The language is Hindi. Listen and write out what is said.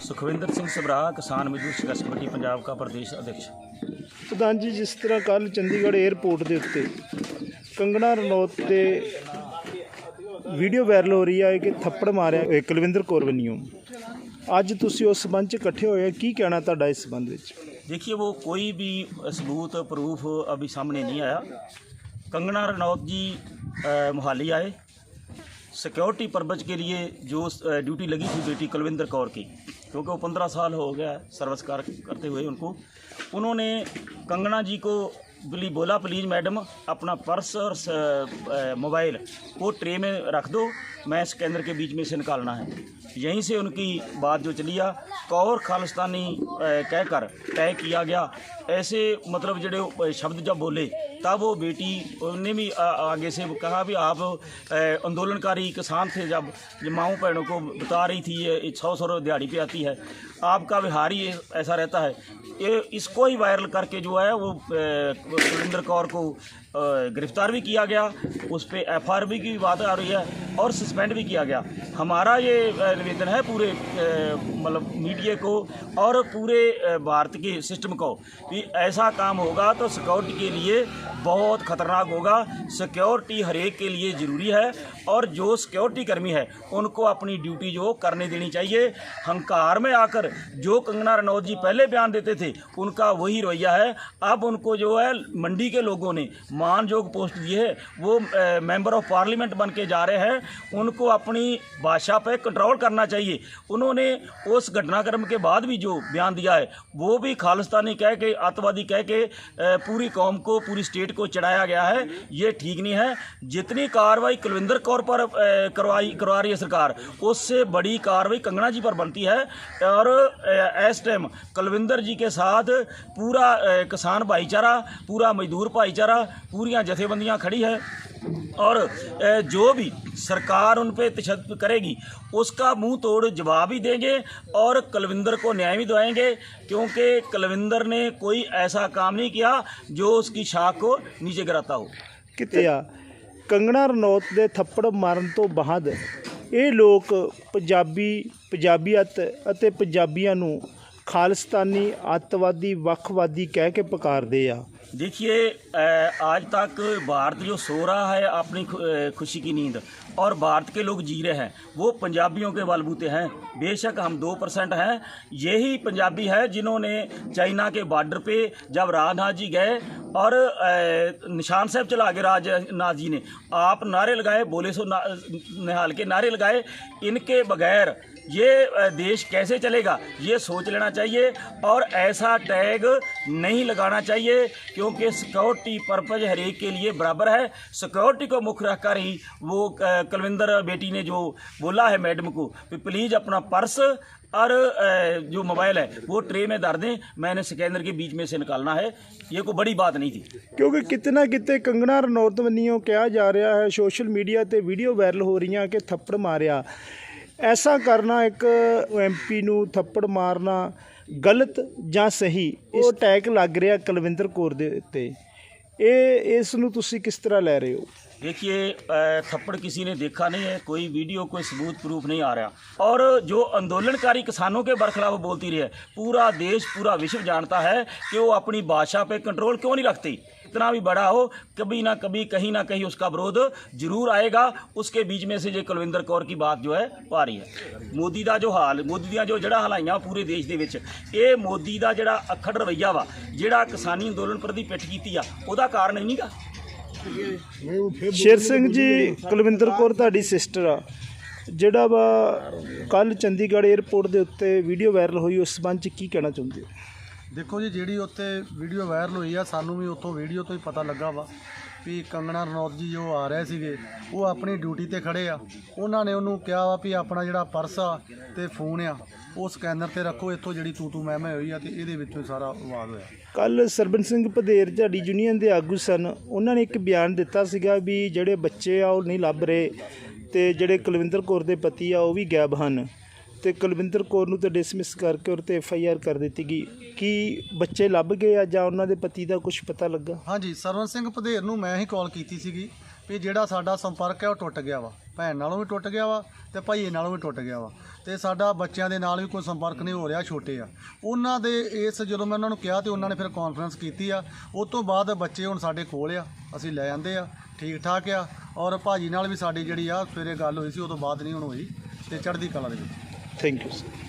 ਸੁਖਵਿੰਦਰ ਸਿੰਘ ਸਭਰਾ ਕਿਸਾਨ ਮਜ਼ਦੂਰ ਸੰਘਰਸ਼ ਕਮੇਟੀ ਪੰਜਾਬ ਦਾ ਪ੍ਰਦੇਸ਼ ਅਧਿਕਸ਼। ਪ੍ਰਧਾਨ ਜੀ ਜਿਸ ਤਰ੍ਹਾਂ ਕੱਲ ਚੰਡੀਗੜ੍ਹ 에ਅਰਪੋਰਟ ਦੇ ਉੱਤੇ ਕੰਗਣਾ ਰਣੌਤ ਤੇ ਵੀਡੀਓ ਵਾਇਰਲ ਹੋ ਰਹੀ ਹੈ ਕਿ ਥੱਪੜ ਮਾਰਿਆ ਕੁਲਵਿੰਦਰ ਕੌਰ ਵੱਲੋਂ। ਅੱਜ ਤੁਸੀਂ ਉਸ ਸੰਬੰਧ ਚ ਇਕੱਠੇ ਹੋਏ ਕੀ ਕਹਿਣਾ ਤੁਹਾਡਾ ਇਸ ਸੰਬੰਧ ਵਿੱਚ? देखिए ਉਹ ਕੋਈ ਵੀ ਸਬੂਤ प्रूफ ਅਭੀ ਸਾਹਮਣੇ ਨਹੀਂ ਆਇਆ। कंगना रनौत जी मोहाली आए। सिक्योरिटी पर्पज के लिए जो ड्यूटी लगी थी बेटी कुलविंदर कौर की, क्योंकि वो पंद्रह साल हो गया सर्विस कार करते हुए उनको। उन्होंने कंगना जी को बोली, बोला प्लीज़ मैडम अपना पर्स और मोबाइल वो ट्रे में रख दो, मैं स्कैनर के बीच में से निकालना है। यहीं से उनकी बात जो चली आ, कौर खालिस्तानी कहकर तय किया गया। ऐसे मतलब जड़े शब्द जब बोले तब वो बेटी उन्होंने भी आ- आगे से कहा भी आप आंदोलनकारी किसान थे, जब माओ बहनों को बता रही थी, ये सौ सौ दिहाड़ी पे आती है। आपका व्यवहार ही ऐसा रहता है। ये इसको ही वायरल करके जो है, वो कुलविंदर कौर को गिरफ़्तार भी किया गया, उस पर एफ़ आर बी की बात आ रही है, और सस्पेंड भी किया गया। हमारा ये निवेदन है पूरे मतलब मीडिया को, और पूरे भारत के सिस्टम को। कि ऐसा काम होगा तो सिक्योरिटी के लिए बहुत खतरनाक होगा। सिक्योरिटी हरेक के लिए ज़रूरी है और जो सिक्योरिटी कर्मी है, उनको अपनी ड्यूटी जो करने देनी चाहिए। हंकार में आकर जो कंगना रनौत जी पहले बयान देते थे, उनका वही रवैया है। अब उनको जो है, मंडी के लोगों ने मानजोग पोस्ट दिए है। वो मेंबर ऑफ़ पार्लियामेंट बन के जा रहे हैं। उनको अपनी भाषा पर कंट्रोल करना चाहिए। उन्होंने उस घटनाक्रम के बाद भी जो बयान दिया है, वो भी खालिस्तानी कह के आतवादी कह के पूरी कौम को, पूरी स्टेट को चढ़ाया गया है, ये ठीक नहीं है। जितनी कार्रवाई कुलविंदर कौर पर करवाई, करवा रही है सरकार, उससे बड़ी कार्रवाई कंगना जी पर बनती है। और इस टाइम कुलविंदर जी के साथ पूरा किसान भाईचारा, पूरा मजदूर भाईचारा पूरी जथेबंदियाँ खड़ी है। और जो भी सरकार उन पर तशद करेगी उसका मुंह तोड़ जवाब भी देंगे और कुलविंदर को न्याय भी दिलाएंगे क्योंकि कुलविंदर ने कोई ऐसा काम नहीं किया जो उसकी शाख को नीचे गिराता हो ਕਿਤੇ ਆ ਕੰਗਣਾ ਰਣੌਤ ਦੇ ਥੱਪੜ ਮਾਰਨ ਤੋਂ ਬਾਅਦ ਇਹ ਲੋਕ ਪੰਜਾਬੀ ਪੰਜਾਬੀਅਤ ਅਤੇ ਪੰਜਾਬੀਆਂ ਨੂੰ ਖਾਲਿਸਤਾਨੀ ਅੱਤਵਾਦੀ ਵੱਖਵਾਦੀ ਕਹਿ ਕੇ ਪੁਕਾਰਦੇ ਆ देखिए अ, आज तक भारत जो सो रहा है अपनी खु- अ, खुशी की नींद और भारत के लोग जी रहे हैं वो पंजाबियों के बलबूते हैं बेशक हम दो परसेंट हैं यही पंजाबी है जिन्होंने चाइना के बॉर्डर पे जब राजनाथ जी गए और अ, निशान साहब चला के राजनाथ जी ने आप नारे लगाए बोले सो ना, निहाल के नारे लगाए इनके बगैर ये अ, देश कैसे चलेगा ये सोच लेना चाहिए और ऐसा टैग नहीं लगाना चाहिए क्योंकि सिक्योरिटी पर्पज हर एक के लिए बराबर है सिक्योरिटी को मुख्य रखकर ही वो अ, कुलविंदर बेटी ने जो बोला है मैडम को कि प्लीज़ अपना पर्स और अ, जो मोबाइल है वो ट्रे में धर दें मैंने स्कैनर के बीच में से निकालना है ये कोई बड़ी बात नहीं थी ਕਿਉਂਕਿ ਕਿਤੇ ਨਾ ਕਿਤੇ ਕੰਗਣਾ ਰਣੌਤ ਵੱਲੋਂ ਕਿਹਾ ਜਾ ਰਿਹਾ ਹੈ ਸੋਸ਼ਲ ਮੀਡੀਆ ਤੇ ਵੀਡੀਓ ਵਾਇਰਲ ਹੋ ਰਹੀਆਂ ਕਿ ਥੱਪੜ ਮਾਰਿਆ ਐਸਾ ਕਰਨਾ ਇੱਕ ਐਮਪੀ ਨੂੰ ਥੱਪੜ ਮਾਰਨਾ ਗਲਤ ਜਾਂ ਸਹੀ ਉਹ ਅਟੈਕ ਲੱਗ ਰਿਹਾ ਕੁਲਵਿੰਦਰ ਕੌਰ ਦੇ ਉੱਤੇ। ਇਹ ਇਸ ਨੂੰ ਤੁਸੀਂ ਕਿਸ ਤਰ੍ਹਾਂ ਲੈ ਰਹੇ ਹੋ? देखिए अ, थप्पड़ किसी ने देखा नहीं है कोई वीडियो कोई सबूत प्रूफ नहीं आ रहा और जो आंदोलनकारी किसानों के बरखिलाफ बोलती रही है पूरा देश पूरा विश्व जानता है कि वो अपनी भाषा पे कंट्रोल क्यों नहीं रखती इतना भी बड़ा हो कभी ना कभी कहीं ना कहीं उसका विरोध जरूर आएगा उसके बीच में से जो कुलविंदर कौर की बात जो है वो आ रही है ਮੋਦੀ ਦਾ ਜੋ ਹਾਲ ਮੋਦੀ ਦੀਆਂ ਜੋ ਜੜਾ ਹਲਾਈਆਂ ਪੂਰੇ ਦੇਸ਼ ਦੇ ਵਿੱਚ ਇਹ ਮੋਦੀ ਦਾ ਜਿਹੜਾ ਅਖੜ ਰਵਈਆ ਵਾ ਜਿਹੜਾ ਕਿਸਾਨੀ ਅੰਦੋਲਨ ਪ੍ਰਤੀ ਪਿੱਠ ਕੀਤੀ ਆ ਉਹਦਾ ਕਾਰਨ ਇਹ ਨਹੀਂਗਾ ਸ਼ੇਰ ਸਿੰਘ ਜੀ, ਕੁਲਵਿੰਦਰ ਕੌਰ ਤੁਹਾਡੀ ਸਿਸਟਰ ਆ। ਜਿਹੜਾ ਵਾ ਕੱਲ ਚੰਡੀਗੜ੍ਹ 에ਅਰਪੋਰਟ ਦੇ ਉੱਤੇ ਵੀਡੀਓ ਵਾਇਰਲ ਹੋਈ, ਉਸ ਸੰਬੰਧ ਚ ਕੀ ਕਹਿਣਾ ਚਾਹੁੰਦੇ ਹੋ? ਦੇਖੋ ਜੀ, ਜਿਹੜੀ ਉੱਤੇ ਵੀਡੀਓ ਵਾਇਰਲ ਹੋਈ ਆ, ਸਾਨੂੰ ਵੀ ਉੱਥੋਂ ਵੀਡੀਓ ਤੋਂ ਹੀ ਪਤਾ ਲੱਗਾ ਵਾ। ਵੀ ਕੰਗਣਾ ਰਣੌਤ ਜੀ ਜੋ ਆ ਰਹੇ ਸੀਗੇ, ਉਹ ਆਪਣੀ ਡਿਊਟੀ ਤੇ ਖੜੇ ਆ। ਉਹਨਾਂ ਨੇ ਉਹਨੂੰ ਕਿਹਾ ਵਾ ਵੀ ਆਪਣਾ ਜਿਹੜਾ ਪਰਸ ਆ ਤੇ ਫੋਨ ਆ, ਉਹ ਸਕੈਨਰ ਤੇ ਰੱਖੋ, ਇੱਥੋਂ ਜਿਹੜੀ ਤੂ ਤੂ ਮੈਂ ਮੈਂ ਹੋਈ ਆ ਤੇ ਇਹਦੇ ਵਿੱਚੋਂ ਸਾਰਾ ਆਵਾਜ਼ ਹੋਇਆ। ਕੱਲ ਸਰਬਨ ਸਿੰਘ ਪਧੇਰ ਝਾੜੀ ਯੂਨੀਅਨ ਦੇ ਆਗੂ ਸਨ। ਉਹਨਾਂ ਨੇ ਇੱਕ ਬਿਆਨ ਦਿੱਤਾ ਸੀਗਾ ਵੀ ਜਿਹੜੇ ਬੱਚੇ ਆ ਉਹ ਨਹੀਂ ਲੱਭ ਰਹੇ ਤੇ ਜਿਹੜੇ ਕੁਲਵਿੰਦਰ ਕੌਰ ਦੇ ਪਤੀ ਆ ਉਹ ਵੀ ਗਾਇਬ ਹਨ। ਤੇ ਕੁਲਵਿੰਦਰ ਕੌਰ ਨੂੰ ਤਾਂ ਡਿਸਮਿਸ ਕਰਕੇ ਉਹਦੇ ਤੇ ਐਫ ਆਈ ਆਰ ਕਰ ਦਿੱਤੀ ਗਈ। ਕੀ ਬੱਚੇ ਲੱਭ ਗਏ ਆ ਜਾਂ ਉਹਨਾਂ ਦੇ ਪਤੀ ਦਾ ਕੁਝ ਪਤਾ ਲੱਗਾ? ਹਾਂਜੀ ਸਰਵਨ ਸਿੰਘ ਪਧੇਰ ਨੂੰ ਮੈਂ ਹੀ ਕਾਲ ਕੀਤੀ ਸੀਗੀ ਵੀ ਜਿਹੜਾ ਸਾਡਾ ਸੰਪਰਕ ਹੈ ਉਹ ਟੁੱਟ ਗਿਆ ਵਾ। ਭੈਣ ਨਾਲੋਂ ਵੀ ਟੁੱਟ ਗਿਆ ਵਾ ਤੇ ਭਾਈਏ ਨਾਲੋਂ ਵੀ ਟੁੱਟ ਗਿਆ ਵਾ। ਤੇ ਸਾਡਾ ਬੱਚਿਆਂ ਦੇ ਨਾਲ ਵੀ ਕੋਈ ਸੰਪਰਕ ਨਹੀਂ ਹੋ ਰਿਹਾ ਛੋਟੇ ਆ। ਉਹਨਾਂ ਦੇ ਇਸ ਜਦੋਂ ਮੈਂ ਉਹਨਾਂ ਨੂੰ ਕਿਹਾ ਤੇ ਉਹਨਾਂ ਨੇ ਫਿਰ ਕਾਨਫਰੰਸ ਕੀਤੀ ਆ ਉਸ ਤੋਂ ਬਾਅਦ ਬੱਚੇ ਹੁਣ ਸਾਡੇ ਕੋਲ ਆ, ਅਸੀਂ ਲੈ ਜਾਂਦੇ ਆ ਠੀਕ ਠਾਕ ਆ ਔਰ ਭਾਜੀ ਨਾਲ ਵੀ ਸਾਡੀ ਜਿਹੜੀ ਆ ਸਵੇਰੇ ਗੱਲ ਹੋਈ ਸੀ ਉਦੋਂ ਬਾਅਦ ਨਹੀਂ ਹੁਣ ਹੋਈ ਤੇ ਚੜ੍ਹਦੀ ਕਲਾ ਦੇ ਵਿੱਚ। Thank you